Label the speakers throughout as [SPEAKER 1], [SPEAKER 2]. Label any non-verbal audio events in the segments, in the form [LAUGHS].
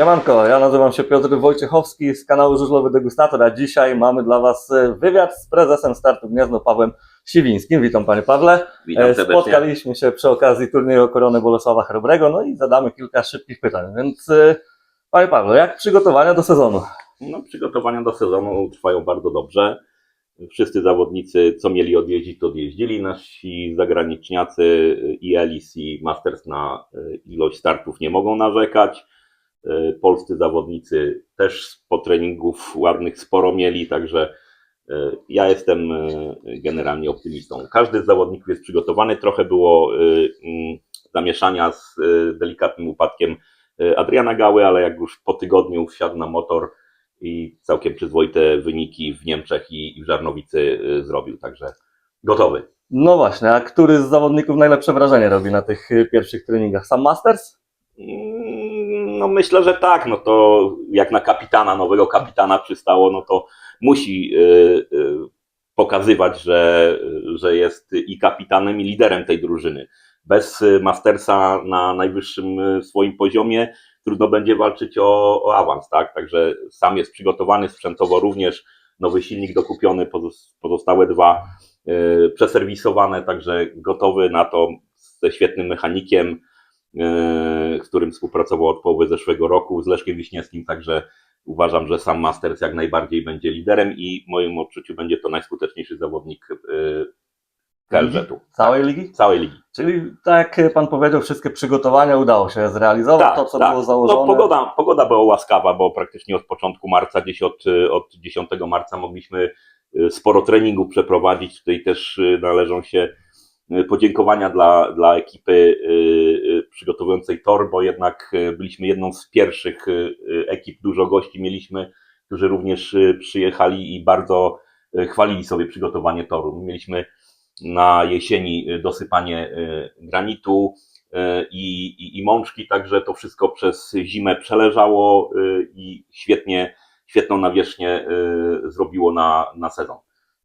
[SPEAKER 1] Siemanko, ja nazywam się Piotr Wojciechowski z kanału Żużlowy Degustator, a dzisiaj mamy dla Was e, wywiad z prezesem startu Gniezno Pawłem Siwińskim. Witam Panie Pawle.
[SPEAKER 2] Witam
[SPEAKER 1] E. Spotkaliśmy się przy okazji turnieju o koronę Bolesława Chrobrego, no i zadamy kilka szybkich pytań. Więc e, Panie Pawle, jak przygotowania do sezonu?
[SPEAKER 2] No, przygotowania do sezonu trwają bardzo dobrze. Wszyscy zawodnicy, co mieli odjeździć, to odjeździli. Nasi zagraniczniacy i Elis, i Masters na ilość startów nie mogą narzekać. E, Polscy zawodnicy też po treningów ładnych sporo mieli, także e, ja jestem e, generalnie optymistą. Każdy z zawodników jest przygotowany. Trochę było mm, zamieszania z delikatnym upadkiem Adriana Gały, ale jak już po tygodniu wsiadł na motor, i całkiem przyzwoite wyniki w Niemczech i, w Żarnowicy zrobił, także gotowy.
[SPEAKER 1] No właśnie, a który z zawodników najlepsze wrażenie robi na tych pierwszych treningach? Sam Masters?
[SPEAKER 2] No myślę, że tak, no to jak na kapitana, nowego kapitana przystało, no to musi y, y, pokazywać, że, że jest i kapitanem i liderem tej drużyny. Bez y, Mastersa na najwyższym swoim poziomie trudno będzie walczyć o, o awans, tak? Także sam jest przygotowany sprzętowo również, nowy silnik dokupiony, pozos- pozostałe dwa przeserwisowane, także gotowy na to ze świetnym mechanikiem, z którym współpracował od połowy zeszłego roku, z Leszkiem Wiśniewskim, także uważam, że sam Masters jak najbardziej będzie liderem i w moim odczuciu będzie to najskuteczniejszy zawodnik y, KLZ-u.
[SPEAKER 1] Całej ligi?
[SPEAKER 2] Całej ligi.
[SPEAKER 1] Czyli tak jak Pan powiedział, wszystkie przygotowania udało się zrealizować, to co było założone.
[SPEAKER 2] No, pogoda, pogoda była łaskawa, bo praktycznie od początku marca, gdzieś od, od 10 marca mogliśmy sporo treningów przeprowadzić. Tutaj też należą się podziękowania dla, dla ekipy przygotowującej tor, bo jednak y, byliśmy jedną z pierwszych y, y, ekip, dużo gości mieliśmy, którzy również przyjechali i bardzo chwalili sobie przygotowanie toru. Mieliśmy na jesieni dosypanie granitu, i, i, i mączki, także to wszystko przez zimę przeleżało i świetnie, świetną nawierzchnię zrobiło na, na sezon.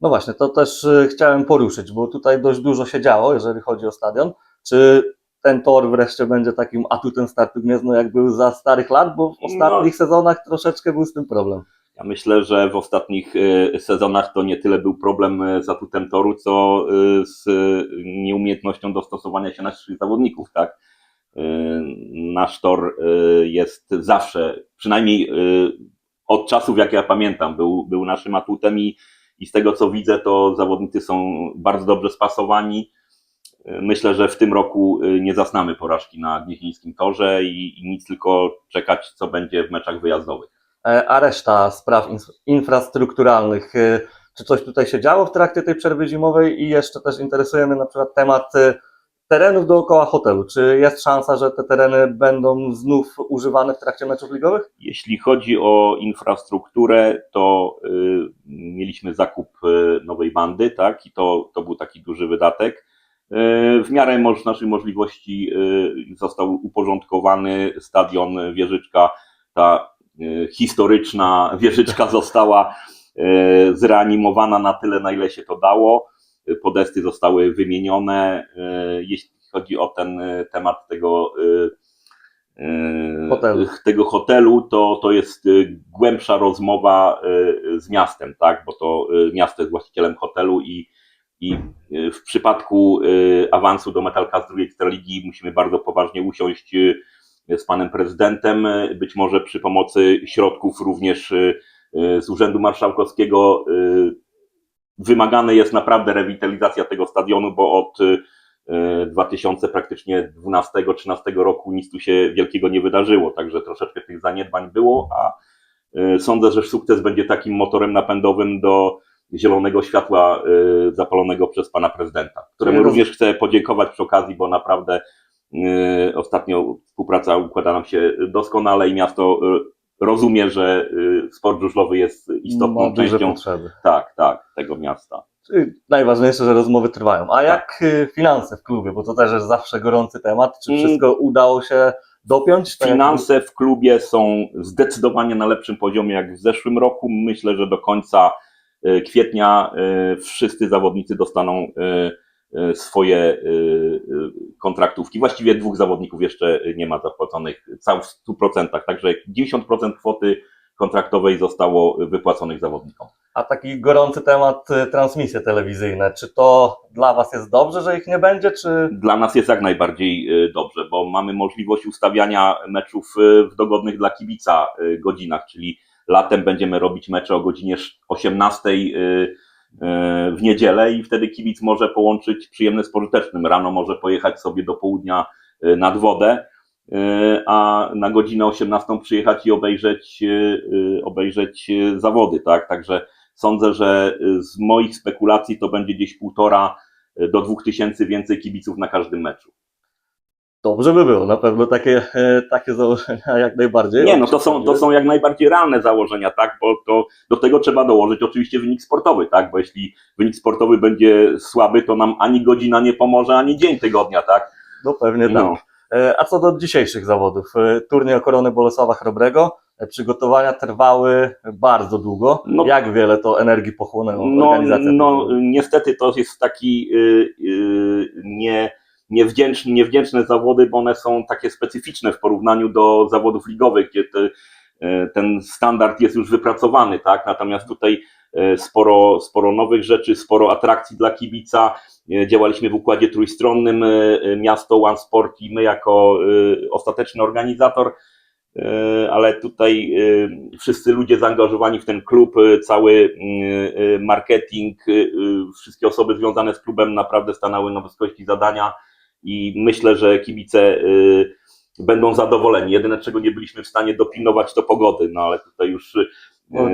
[SPEAKER 1] No właśnie, to też chciałem poruszyć, bo tutaj dość dużo się działo, jeżeli chodzi o stadion. Czy ten tor wreszcie będzie takim atutem startu Gniezno, jak był za starych lat, bo w ostatnich sezonach troszeczkę był z tym problem.
[SPEAKER 2] Ja myślę, że w ostatnich y, sezonach to nie tyle był problem y, z atutem toru, co y, z nieumiejętnością dostosowania się naszych zawodników, tak? Nasz tor jest zawsze, przynajmniej od czasów, jak ja pamiętam, był, był naszym atutem i, i z tego co widzę, to zawodnicy są bardzo dobrze spasowani. Myślę, że w tym roku y, nie zasnamy porażki na gnieźnieńskim torze i, i nic tylko czekać, co będzie w meczach wyjazdowych.
[SPEAKER 1] E, A reszta spraw infrastrukturalnych, y, czy coś tutaj się działo w trakcie tej przerwy zimowej i jeszcze też interesuje mnie na przykład temat y, terenów dookoła hotelu. Czy jest szansa, że te tereny będą znów używane w trakcie meczów ligowych?
[SPEAKER 2] Jeśli chodzi o infrastrukturę, to y, mieliśmy zakup nowej bandy, tak, i to, to był taki duży wydatek. Y, w miarę naszych możliwości y, został uporządkowany stadion Wieżyczka, ta y, historyczna Wieżyczka [LAUGHS] została zreanimowana na tyle, na ile się to dało. Podesty zostały wymienione. Jeśli chodzi o ten temat tego
[SPEAKER 1] Hotelu.
[SPEAKER 2] tego hotelu, to, to jest głębsza rozmowa z miastem, tak? Bo to miasto jest właścicielem hotelu i, i y, w przypadku y, awansu do Metalka z drugiej Ekstraligi musimy bardzo poważnie usiąść y, z panem prezydentem, być może przy pomocy środków również z Urzędu Marszałkowskiego. Wymagane jest naprawdę rewitalizacja tego stadionu, bo od y, 2000 praktycznie 12-13 roku nic tu się wielkiego nie wydarzyło, także troszeczkę tych zaniedbań było, a sądzę, że sukces będzie takim motorem napędowym do zielonego światła y, zapalonego przez pana prezydenta, któremu również chcę podziękować przy okazji, bo naprawdę y, ostatnio współpraca układa nam się doskonale i miasto y, rozumie, że sport żużlowy jest istotną
[SPEAKER 1] Ma duże
[SPEAKER 2] częścią
[SPEAKER 1] potrzeby.
[SPEAKER 2] tak, tak, tego miasta.
[SPEAKER 1] Czyli najważniejsze, że rozmowy trwają. A jak y, finanse w klubie, bo to też jest zawsze gorący temat. Czy
[SPEAKER 2] Mm.
[SPEAKER 1] wszystko udało się dopiąć? Tak
[SPEAKER 2] Finanse w klubie są zdecydowanie na lepszym poziomie jak w zeszłym roku. Myślę, że do końca kwietnia e, wszyscy zawodnicy dostaną e, e, swoje e, e, kontraktówki. Właściwie dwóch zawodników jeszcze nie ma zapłaconych cał- w 100%, także 90% kwoty kontraktowej zostało wypłaconych zawodnikom.
[SPEAKER 1] A taki gorący temat, transmisje telewizyjne. Czy to dla Was jest dobrze, że ich nie będzie, czy...
[SPEAKER 2] Dla nas jest jak najbardziej dobrze, bo mamy możliwość ustawiania meczów w dogodnych dla kibica godzinach, czyli latem będziemy robić mecze o godzinie 18 w niedzielę i wtedy kibic może połączyć przyjemne z pożytecznym. Rano może pojechać sobie do południa y, nad wodę, y, a na godzinę 18 przyjechać i obejrzeć, y, y, obejrzeć y, zawody, tak? Także sądzę, że y, z moich spekulacji to będzie gdzieś półtora do dwóch tysięcy więcej kibiców na każdym meczu.
[SPEAKER 1] Dobrze by było, na pewno takie, e, takie założenia jak najbardziej.
[SPEAKER 2] Nie, no to są, to są jak najbardziej realne założenia, tak, bo to do tego trzeba dołożyć oczywiście wynik sportowy, tak, bo jeśli wynik sportowy będzie słaby, to nam ani godzina nie pomoże, ani dzień tygodnia, tak.
[SPEAKER 1] No pewnie tak.
[SPEAKER 2] No.
[SPEAKER 1] E, A co do dzisiejszych zawodów, e, turniej o koronę Bolesława Chrobrego, przygotowania trwały bardzo długo.
[SPEAKER 2] No-
[SPEAKER 1] Jak wiele to energii pochłonęło
[SPEAKER 2] No,
[SPEAKER 1] organizacja
[SPEAKER 2] no niestety to jest taki y, y, nie, niewdzięczny, niewdzięczne zawody, bo one są takie specyficzne w porównaniu do zawodów ligowych, gdzie te, y, ten standard jest już wypracowany, tak? Natomiast tutaj y, sporo, sporo nowych rzeczy, sporo atrakcji dla kibica. Y, Działaliśmy w układzie trójstronnym miasto One Sport i my jako ostateczny organizator E, ale tutaj e, wszyscy ludzie zaangażowani w ten klub, e, cały e, marketing, e, wszystkie osoby związane z klubem naprawdę stanęły na wysokości zadania i myślę, że kibice e, będą zadowoleni. Jedyne, czego nie byliśmy w stanie dopilnować, to pogody, no ale tutaj już e,
[SPEAKER 1] No,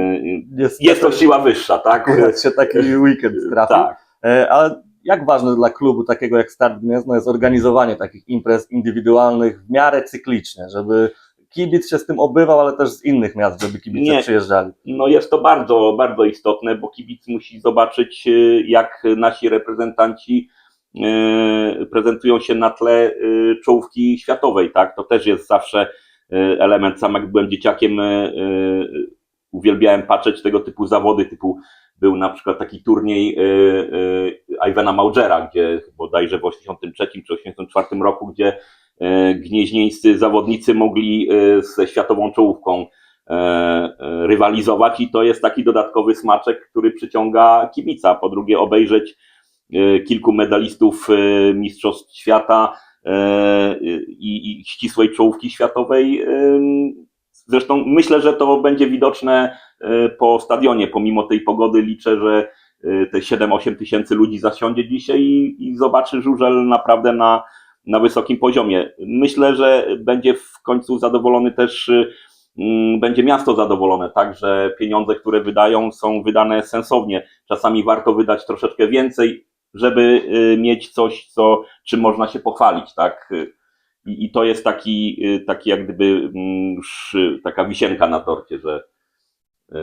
[SPEAKER 1] Jest,
[SPEAKER 2] jest to siła wyższa, tak?
[SPEAKER 1] Akurat się taki [LAUGHS] weekend trafił.
[SPEAKER 2] Tak.
[SPEAKER 1] E, Ale jak ważne dla klubu takiego jak Start Gniezno jest organizowanie takich imprez indywidualnych w miarę cyklicznie, żeby kibic się z tym obywał, ale też z innych miast, żeby kibice
[SPEAKER 2] Nie.
[SPEAKER 1] przyjeżdżali.
[SPEAKER 2] No jest to bardzo, bardzo istotne, bo kibic musi zobaczyć, y, jak nasi reprezentanci y, prezentują się na tle y, czołówki światowej, tak? To też jest zawsze y, element. Sam jak byłem dzieciakiem, y, y, uwielbiałem patrzeć tego typu zawody, typu był na przykład taki turniej y, y, Ivana Maugera, gdzie bodajże w 83 czy 84 roku, gdzie y, gnieźnieńscy zawodnicy mogli y, ze światową czołówką rywalizować i to jest taki dodatkowy smaczek, który przyciąga kibica. Po drugie, obejrzeć kilku medalistów e, Mistrzostw Świata e, i, ścisłej czołówki światowej. e, Zresztą myślę, że to będzie widoczne e, po stadionie. Pomimo tej pogody liczę, że e, te 7-8 tysięcy ludzi zasiądzie dzisiaj i, zobaczy żużel naprawdę na, na wysokim poziomie. Myślę, że będzie w końcu zadowolony też e, mm, będzie miasto zadowolone, tak, że pieniądze, które wydają, są wydane sensownie. Czasami warto wydać troszeczkę więcej, żeby y, mieć coś, co, czym można się pochwalić, tak. I, i to jest taki, y, taki jak gdyby mm, już y, taka wisienka na torcie, że, y,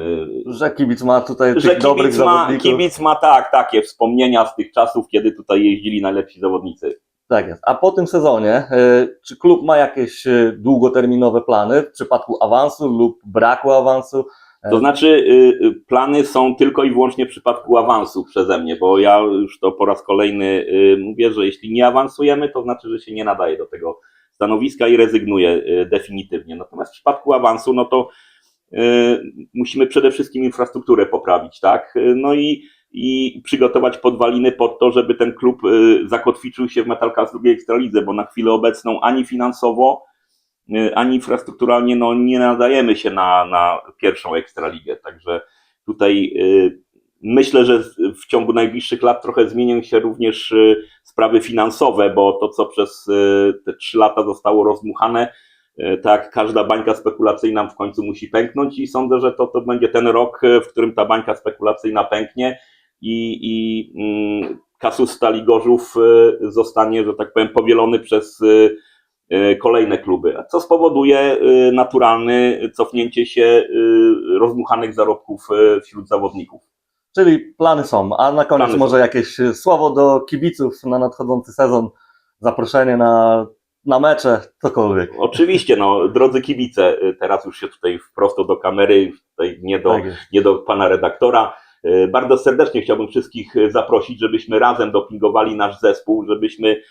[SPEAKER 1] Że kibic ma tutaj
[SPEAKER 2] że
[SPEAKER 1] tych dobrych
[SPEAKER 2] kibic ma,
[SPEAKER 1] zawodników.
[SPEAKER 2] kibic ma tak, takie wspomnienia z tych czasów, kiedy tutaj jeździli najlepsi zawodnicy.
[SPEAKER 1] Tak jest. A po tym sezonie, czy klub ma jakieś długoterminowe plany w przypadku awansu lub braku awansu?
[SPEAKER 2] To znaczy, y, y, plany są tylko i wyłącznie w przypadku awansu przeze mnie, bo ja już to po raz kolejny y, mówię, że jeśli nie awansujemy, to znaczy, że się nie nadaje do tego stanowiska i rezygnuję y, definitywnie. Natomiast w przypadku awansu, no to musimy przede wszystkim infrastrukturę poprawić, tak? No i, i przygotować podwaliny pod to, żeby ten klub zakotwiczył się w Metalcast drugiej Ekstralidze, bo na chwilę obecną ani finansowo, ani infrastrukturalnie no, nie nadajemy się na, na pierwszą ekstraligę. Także tutaj y, myślę, że w ciągu najbliższych lat trochę zmienią się również y, sprawy finansowe, bo to, co przez y, te trzy lata zostało rozdmuchane, y, tak, każda bańka spekulacyjna w końcu musi pęknąć i sądzę, że to, to będzie ten rok, y, w którym ta bańka spekulacyjna pęknie i, i mm, kasus Stali Gorzów y, zostanie, że tak powiem, powielony przez y, y, kolejne kluby, co spowoduje y, naturalne cofnięcie się y, rozmuchanych zarobków wśród zawodników.
[SPEAKER 1] Czyli plany są. A na koniec
[SPEAKER 2] Plany są.
[SPEAKER 1] może jakieś e, słowo do kibiców na nadchodzący sezon, zaproszenie na, na mecze, cokolwiek.
[SPEAKER 2] Oczywiście, no, drodzy kibice, teraz już się tutaj wprost do kamery, tutaj nie do,
[SPEAKER 1] Tak
[SPEAKER 2] nie do pana redaktora. E, Bardzo serdecznie chciałbym wszystkich e, zaprosić, żebyśmy razem dopingowali nasz zespół, żebyśmy e,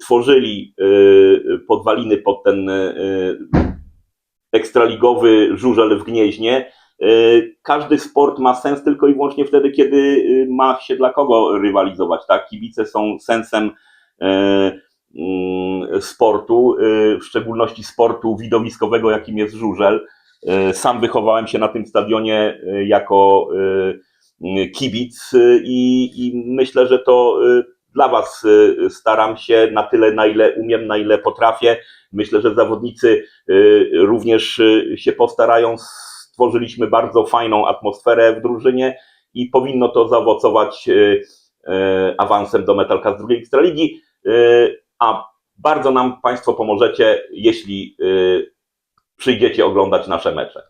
[SPEAKER 2] tworzyli e, podwaliny pod ten e, ekstraligowy żużel w Gnieźnie. E, Każdy sport ma sens tylko i wyłącznie wtedy, kiedy e, ma się dla kogo rywalizować. Tak? Kibice są sensem e, mm, sportu, e, w szczególności sportu widowiskowego, jakim jest żużel. E, Sam wychowałem się na tym stadionie e, jako e, kibic e, i, i myślę, że to e, dla Was e, staram się na tyle, na ile umiem, na ile potrafię. Myślę, że zawodnicy e, również się postarają. Stworzyliśmy bardzo fajną atmosferę w drużynie i powinno to zaowocować awansem do Metalka z drugiej Ekstraligi. A bardzo nam Państwo pomożecie, jeśli przyjdziecie oglądać nasze mecze.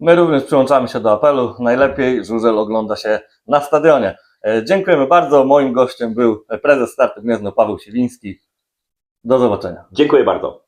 [SPEAKER 1] My również przyłączamy się do apelu. Najlepiej żużel ogląda się na stadionie. E, Dziękujemy bardzo. Moim gościem był prezes Startu Gniezno Paweł Siwiński. Do zobaczenia.
[SPEAKER 2] Dziękuję bardzo.